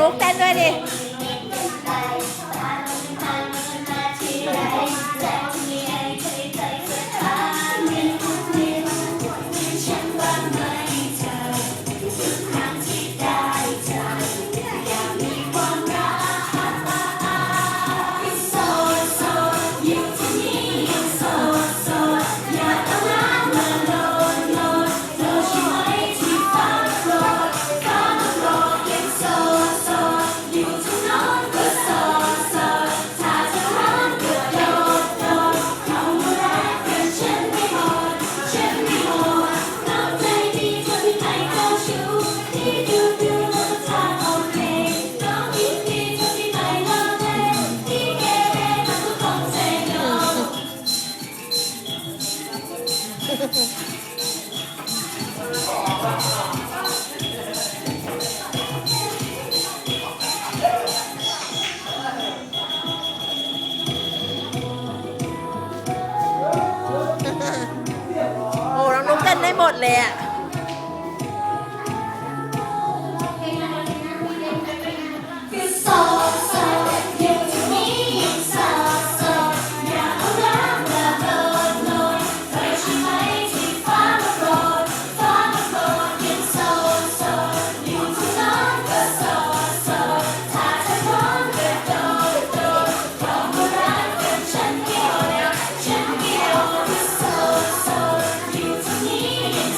มุกเต้นด้วยดิ โอ้น้องนุ๊กเต้นได้หมดเลยอะ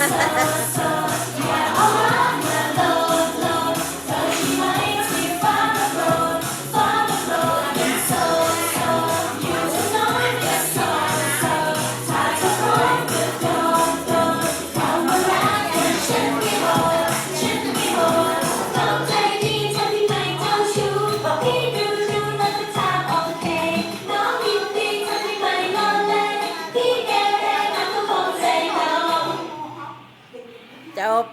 Sa, sa, sa. จบ